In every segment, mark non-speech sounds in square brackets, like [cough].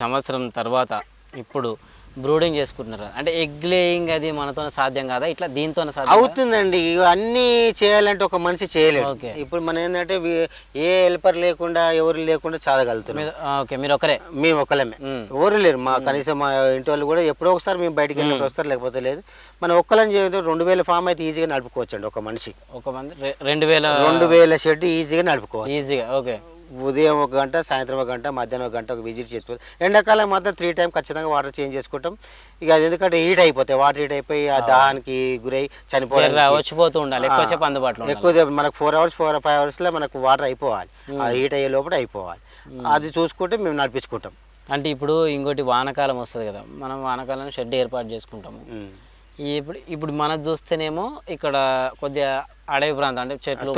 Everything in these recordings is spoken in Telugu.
సంవత్సరం తర్వాత ఇప్పుడు బ్రూడింగ్ చేసుకుంటున్నారు. అంటే ఎగ్ లేయింగ్ అది మనతో సాధ్యం కాదా? ఇట్లా దీంతో సాధ్యం అవుతుందండి. ఇవి అన్నీ చేయాలంటే ఒక మనిషి చేయలేడు. ఓకే. ఇప్పుడు మనం ఏంటంటే ఏ హెల్పర్ లేకుండా ఎవరు లేకుండా ఆ, ఓకే. మీరు ఒకరే? మేము మ్మ్. ఎవరు లేరు. మా కనీసం మా ఇంటి వాళ్ళు కూడా ఎప్పుడో ఒకసారి మేము బయటికి వెళ్ళినప్పుడు వస్తారు లేకపోతే లేదు. మనం ఒక్కళ్ళని చేయదు రెండు వేల ఫామ్ అయితే ఈజీగా నడుపుకోవచ్చు అండి ఒక మనిషి. ఒక మంది రెండు వేల రెండు వేల షెడ్ ఈజీగా నడుపుకోవచ్చు. ఈజీగా ఓకే. ఉదయం ఒక గంట సాయంత్రం ఒక గంట మధ్యాహ్నం ఒక గంట ఒక విజిట్ చేసుకోవచ్చు ఎండాకాలం మాత్రం త్రీ టైం ఖచ్చితంగా వాటర్ చేంజ్ చేసుకుంటాం. ఇక అది ఎందుకంటే హీట్ అయిపోతాయి వాటర్ హీట్ అయిపోయి ఆ దాహానికి గురై చనిపోవడం వచ్చిపోతూ ఉండాలి ఎక్కువసేపు అందుబాటులో ఎక్కువ మనకు ఫోర్ అవర్స్ ఫోర్ ఫైవ్ అవర్స్లో మనకు వాటర్ అయిపోవాలి. ఆ హీట్ అయ్యే లోపల అయిపోవాలి. అది చూసుకుంటే మేము నడిపించుకుంటాం. అంటే ఇప్పుడు ఇంకోటి వానకాలం వస్తుంది కదా మనం వానకాలం షెడ్ ఏర్పాటు చేసుకుంటాము. ఇప్పుడు ఇప్పుడు మనది చూస్తేనేమో ఇక్కడ కొద్దిగా అడవి ప్రాంతం అంటే చెట్లు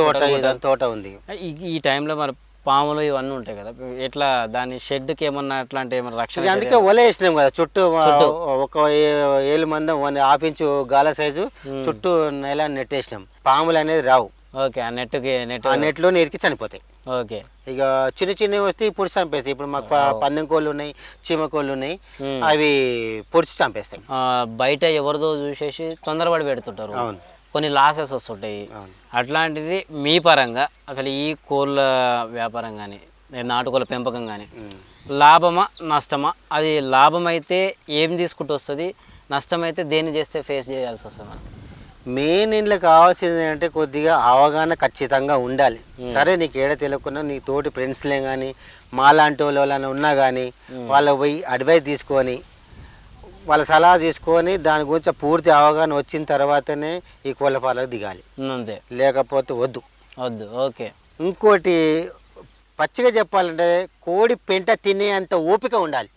తోట ఉంది. ఈ ఈ టైంలో మరి పాములు ఇవన్నీ ఉంటాయి కదా. ఎట్లా దాని షెడ్కి ఏమన్నా అట్లాంటి ఏమన్నా రక్షణ అందుకే ఒల వేసినాం కదా. చుట్టూ ఒక ఏ- ఏలు మందం వన్ హాఫ్ ఇంచు గాల సైజు చుట్టూ నెల నెట్టేసినాం. పాములు అనేది రావు. ఓకే ఆ నెట్కి నెట్ ఆ నెట్లో నీరికి చనిపోతాయి. ఓకే. ఇక చిన్న చిన్నవి వస్తే పొడిచి చంపేస్తాయి. ఇప్పుడు మాకు పందెం కోళ్ళు ఉన్నాయి చీమ కోళ్ళు ఉన్నాయి. అవి పొడిచి చంపేస్తాయి. బయట ఎవరిదో చూసేసి తొందరపడి పెడుతుంటారు. అవును. కొన్ని లాసెస్ వస్తుంటాయి. అట్లాంటిది మీ పరంగా అసలు ఈ కోళ్ళ వ్యాపారం కానీ నాటుకోళ్ళ పెంపకం కానీ. లాభమా నష్టమా? అది లాభం అయితే ఏం తీసుకుంటూ వస్తుంది నష్టం అయితే దేన్ని చేస్తే ఫేస్ చేయాల్సి వస్తుంది మెయిన్ ఇంట్లో కావాల్సింది ఏంటంటే కొద్దిగా అవగాహన ఖచ్చితంగా ఉండాలి. సరే నీకు ఏడ తెలియకుండా నీ తోటి ఫ్రెండ్స్లే కానీ మాలాంటి వాళ్ళు ఉన్నా కానీ వాళ్ళ పోయి అడ్వైస్ తీసుకొని వాళ్ళ సలహా తీసుకొని దాని గురించి పూర్తి అవగాహన వచ్చిన తర్వాతనే ఈ కోళ్ళ పాలకు దిగాలి. అంతే. లేకపోతే వద్దు. వద్దు. ఓకే. ఇంకోటి పచ్చిగా చెప్పాలంటే కోడి పెంట తినే అంత ఓపిక ఉండాలి.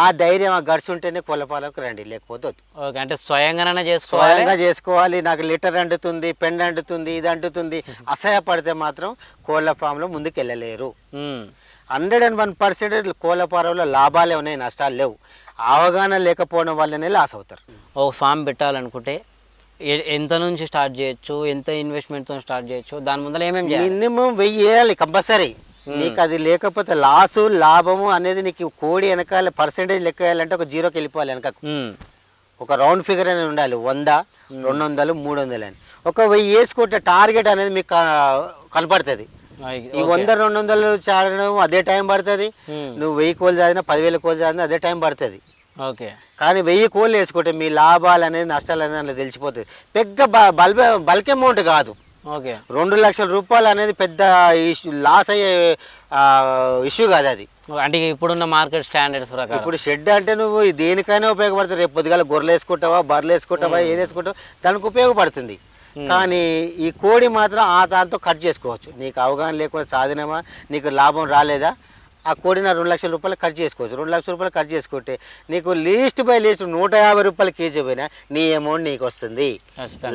ఆ ధైర్యం ఆ గడిచి ఉంటేనే కోళ్ళ పాలకు రండి లేకపోతే వద్దు. ఓకే. అంటే స్వయంగానే చేసుకోవాలి? స్వయంగా చేసుకోవాలి. నాకు లిటర్ అంటుతుంది పెండ అంటుతుంది ఇది అంటుతుంది. [laughs] అసహ్యపడితే మాత్రం కోళ్ళ ఫామ్లో ముందుకు వెళ్ళలేరు. హండ్రెడ్ అండ్ వన్ పర్సెంట్ కోళ్ళ ఫారంలో లాభాలే ఉన్నాయి నష్టాలు లేవు. అవగాహన లేకపోవడం వల్లనే లాస్ అవుతారు. ఒక ఫామ్ పెట్టాలనుకుంటే ఎంత నుంచి స్టార్ట్ చేయొచ్చు ఎంత ఇన్వెస్ట్మెంట్తో స్టార్ట్ చేయొచ్చు దాని ముందర ఏమేమి చేయాలి? మినిమం వెయ్యి వేయాలి కంపల్సరీ. నీకు అది లేకపోతే లాసు లాభము అనేది నీకు కోడి వెనకాల పర్సెంటేజ్ లెక్క వేయాలంటే ఒక జీరోకి వెళ్ళిపోవాలి వెనకకు. ఒక రౌండ్ ఫిగర్ అనేది ఉండాలి వంద రెండు వందలు మూడు వందలు అని. ఒక వెయ్యి వేసుకుంటే టార్గెట్ అనేది మీకు కనపడుతుంది. ఈ వంద రెండు వందలు చాడడం అదే టైం పడుతుంది. నువ్వు వెయ్యి కోళ్ళు చదివినా పదివేల కోళ్ళు చదివినా అదే టైం పడుతుంది. ఓకే. కానీ వెయ్యి కోళ్ళు వేసుకుంటే మీ లాభాలు అనేది నష్టాలు అనేది అందులో తెలిసిపోతుంది. పెద్ద బల్బ బల్క్ అమౌంట్ కాదు. ఓకే. రెండు లక్షల రూపాయలు అనేది పెద్ద ఇష్యూ లాస్ అయ్యే ఇష్యూ కాదు అది. అంటే ఇప్పుడున్న మార్కెట్ స్టాండర్డ్స్ ప్రకారం. ఇప్పుడు షెడ్ అంటే నువ్వు దేనికైనా ఉపయోగపడుతుంది. రేపు పొద్దుగాల గొర్రెలు వేసుకుంటావా బర్రెలు వేసుకుంటావా ఏది వేసుకుంటావా దానికి ఉపయోగపడుతుంది. కానీ ఈ కోడి మాత్రం ఆ దాంతో కట్ చేసుకోవచ్చు. నీకు అవగాహన లేకుండా సాధనమా? నీకు లాభం రాలేదా? ఆ కోడిని రెండు లక్షల రూపాయలు కట్ చేసుకోవచ్చు. రెండు లక్షల రూపాయలు కట్ చేసుకుంటే నీకు లీస్ట్ బై లీస్ట్ నూట యాభై రూపాయలు కేజీ పోయినా నీ అమౌంట్ నీకు వస్తుంది.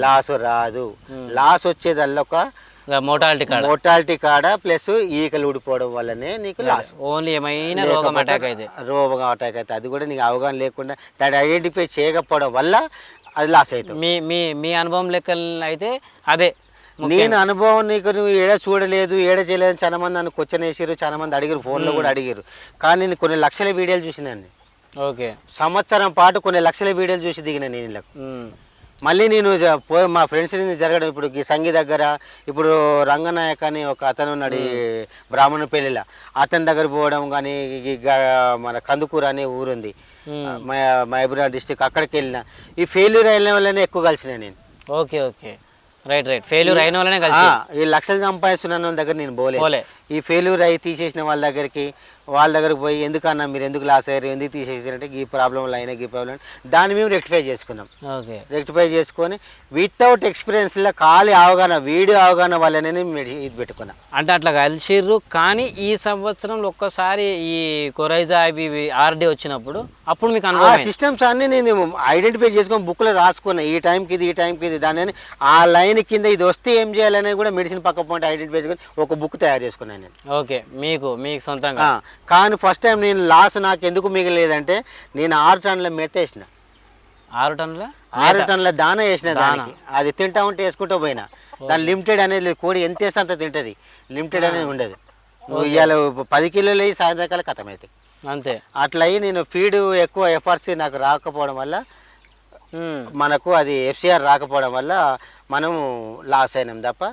లాస్ రాదు. లాస్ వచ్చేదల్లా ఒక మోటాలిటీ కాడ. మోటాలిటీ కాడ ప్లస్ ఈకలు ఊడిపోవడం వల్లనే నీకు లాస్ ఓన్లీ ఏమైనా రోగం అటాక్ అయితే. రోగం అటాక్ అయితే. అది కూడా నీకు అవగాహన లేకుండా దాన్ని ఐడెంటిఫై చేయకపోవడం వల్ల అది లాస్ అవుతుంది మీ మీ మీ అనుభవం లెక్క అయితే అదే నేను అనుభవం నీకు నువ్వు ఏడ చూడలేదు ఏడ చేయలేదు చాలా మంది నన్ను క్వశ్చన్ వేసారు చాలా మంది అడిగారు ఫోన్లో కూడా అడిగారు కానీ నేను కొన్ని లక్షల వీడియోలు చూసినాను ఓకే. సంవత్సరం పాటు కొన్ని లక్షల వీడియోలు చూసి దిగిన నేను. మళ్ళీ నేను మా ఫ్రెండ్స్ జరగడం ఇప్పుడు ఈ సంగీ దగ్గర ఇప్పుడు రంగనాయక్ అని ఒక అతను ఉన్నాడు బ్రాహ్మణ పెళ్ళిలో అతని దగ్గర పోవడం కానీ మన కందుకూరు అనే ఊరుంది. మా మహబూబ్నగర్ డిస్టిక్ అక్కడికి వెళ్ళిన. ఈ ఫెయిల్యూర్ అయిన వల్లనే ఎక్కువ కలిసిన నేను. Okay okay. Right right failure అయిన వాళ్ళనే కలిసి. ఈ లక్షలు సంపాదిస్తున్న వాళ్ళ దగ్గర నేను పోలే. ఈ ఫెయిల్యూర్ అయ్యి తీసేసిన వాళ్ళ దగ్గరికి వాళ్ళ దగ్గరికి పోయి ఎందుకన్నా మీరు ఎందుకు లాస్ అయ్యారు ఎందుకు తీసేసారంటే ఈ ప్రాబ్లం అయినా ఈ ప్రాబ్లం దాన్ని మేము రెక్టిఫై చేసుకున్నాం. ఓకే. రెక్టిఫై చేసుకొని వితౌట్ ఎక్స్పీరియన్స్లో ఖాళీ అవగాహన వీడియో అవగాహన వల్లనే ఇది పెట్టుకున్నా. అంటే అట్లా కలిసిర్రు కానీ ఈ సంవత్సరంలో ఒక్కసారి ఈ కొరైజా అవి ఆర్డీ వచ్చినప్పుడు అప్పుడు మీకు ఆ. సిస్టమ్స్ అన్ని నేను ఐడెంటిఫై చేసుకొని బుక్లో రాసుకున్నా ఈ టైంకి ఇది ఈ టైంకి ఇది దాని ఆ లైన్ కింద ఇది వస్తే ఏం చేయాలనేది కూడా మెడిసిన్ పక్క పాయింట్ ఐడెంటిఫై చేసుకొని ఒక బుక్ తయారు చేసుకున్నాను నేను. ఓకే మీకు మీకు సొంతంగా. కానీ ఫస్ట్ టైం నేను లాస్ నాకు ఎందుకు మిగలేదంటే నేను ఆరు టన్నుల మెత్త వేసిన. ఆరు టన్నుల ఆరు టన్నుల దాన వేసిన దానికి. అది తింటా ఉంటే వేసుకుంటూ పోయినా. దాని లిమిటెడ్ అనేది లేదు. కోడి ఎంత వేస్తే అంత తింటది. లిమిటెడ్ అనేది ఉండదు. నువ్వు ఇవాళ పది కిలోలు వేసి సాయంత్రకాల కథం అవుతాయి అంతే. అట్లా అయ్యి నేను ఫీడ్ ఎక్కువ ఎఫర్ట్స్ నాకు రాకపోవడం వల్ల మనకు అది ఎఫ్సిఆర్ రాకపోవడం వల్ల మనము లాస్ అయినాం తప్ప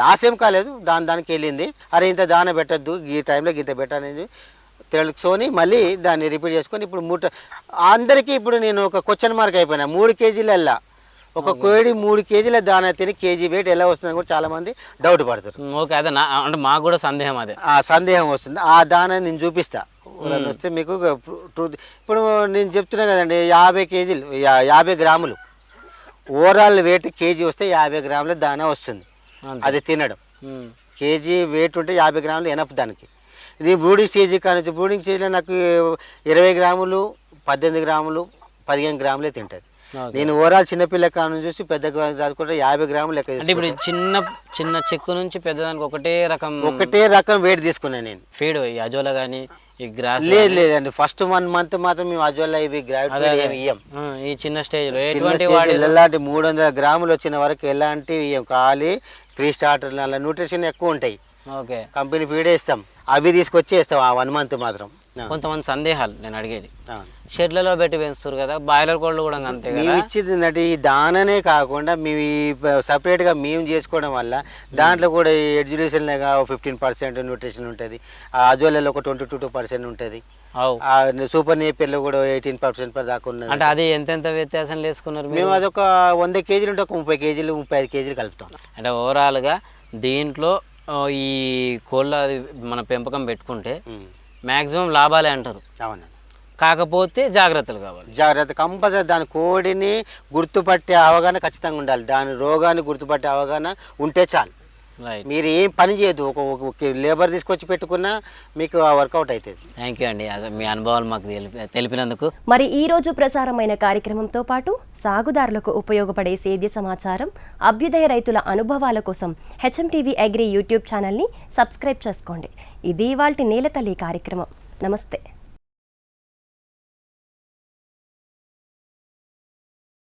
లాస్ ఏం కాలేదు. దాని దానికి వెళ్ళింది. అరే ఇంత దాన పెట్టద్దు. ఈ టైంలో ఇంత పెట్టనేది తెలుసుకొని మళ్ళీ దాన్ని రిపీట్ చేసుకొని ఇప్పుడు మూట అందరికీ ఇప్పుడు నేను ఒక క్వశ్చన్ మార్క్ అయిపోయినా. మూడు కేజీలల్లా. ఒక కోడి మూడు కేజీల దాన తిని కేజీ వెయిట్ ఎలా వస్తుందని కూడా చాలామంది డౌట్ పడతారు. ఓకే అదే నా అంటే మాకు కూడా సందేహం అదే. ఆ సందేహం వస్తుంది. ఆ దాన నేను చూపిస్తా. వస్తే మీకు ట్రూత్ ఇప్పుడు నేను చెప్తున్నా కదండి యాభై కేజీలు యాభై గ్రాములు. ఓవరాల్ వెయిట్ కేజీ వస్తే యాభై గ్రాముల దానా వస్తుంది. అది తినడం. కేజీ వెయిట్ ఉంటే యాభై గ్రాములు ఎనఫ్ దానికి. ఇది బ్రూడింగ్ స్టేజ్ కానీ బ్రూడింగ్ స్టేజ్లో నాకు ఇరవై గ్రాములు పద్దెనిమిది గ్రాములు పదిహేను గ్రాములే తింటుంది. నేను ఓవరాల్ చిన్నపిల్ల కాను చూసి పెద్ద దాచుకుంటే యాభై గ్రాములు లెక్క అంటే ఇప్పుడు చిన్న చిన్న చెక్కు నుంచి పెద్దదానికి ఒకటే రకం ఒకటే రకం వెయిట్ తీసుకున్నాను నేను. ఫీడ్ ఈ అజోలా కానీ ఈ గ్రాస్ లేదు లేదండి. ఫస్ట్ వన్ మంత్ మాత్రం మేము అజోల్లా ఇవి గ్రావిటీ ఇయ్యం. ఈ చిన్న ఎటువంటి వాడి లో ఎలాంటి మూడు వందల గ్రాములు వచ్చిన వరకు ఎలాంటివి ఇయ్యం. ఖాళీ ఫ్రీ స్టార్టర్ అలా న్యూట్రిషన్ ఎక్కువ ఉంటాయి. ఓకే. కంపెనీ ఫీడే ఇస్తాం అవి తీసుకొచ్చి ఇస్తాం ఆ వన్ మంత్ మాత్రం. కొంతమంది సందేహాలు నేను అడిగేది. షెడ్లలో పెట్టి పెంచుతారు కదా బాయిలర్ కోళ్ళు కూడా అంతే కదా? ఇచ్చేది ఏంటంటే ఈ దాననే కాకుండా మేము ఈ సపరేట్గా మేము చేసుకోవడం వల్ల దాంట్లో కూడా ఎడ్యుకేషన్గా ఫిఫ్టీన్ పర్సెంట్ న్యూట్రిషన్ ఉంటుంది. ఆ అజోలలో ఒక ట్వంటీ టూ టూ పర్సెంట్ ఉంటుంది. సూపర్ నేపియర్లో కూడా ఎయిటీన్ పర్సెంట్ దాకా ఉన్నది. అంటే అది ఎంతెంత వ్యత్యాసం వేసుకున్నారు మేము అదొక వంద కేజీలు ఉంటే ఒక ముప్పై కేజీలు ముప్పై ఐదు కేజీలు కలుపుతాం. అంటే ఓవరాల్గా దీంట్లో ఈ కోళ్ళ మన పెంపకం పెట్టుకుంటే. మ్యాక్సిమం లాభాలే అంటారు. అవునండి. కాకపోతే జాగ్రత్తలు కావాలి. జాగ్రత్త కంపల్సరీ దాని కోడిని గుర్తుపట్టే అవగాహన ఖచ్చితంగా ఉండాలి. దాని రోగాన్ని గుర్తుపట్టే అవగాహన ఉంటే చాలు. మీరు ఏం పని చేయదు ఒక ఒక లేబర్ తీసుకొచ్చి పెట్టుకున్నా మీకు ఆ వర్కౌట్ అవుతుంది థ్యాంక్ యూ అండి. మీ అనుభవాలు మాకు తెలిపి తెలిపినందుకు. మరి ఈ రోజు ప్రసారమైన కార్యక్రమంతో పాటు సాగుదారులకు ఉపయోగపడే సేద్య సమాచారం అభ్యుదయ రైతుల అనుభవాల కోసం హెచ్ఎం టీవీ అగ్రి యూట్యూబ్ ఛానల్ని సబ్స్క్రైబ్ చేసుకోండి. ఇది ఇవాల్టి నేలతల్లి కార్యక్రమం. నమస్తే.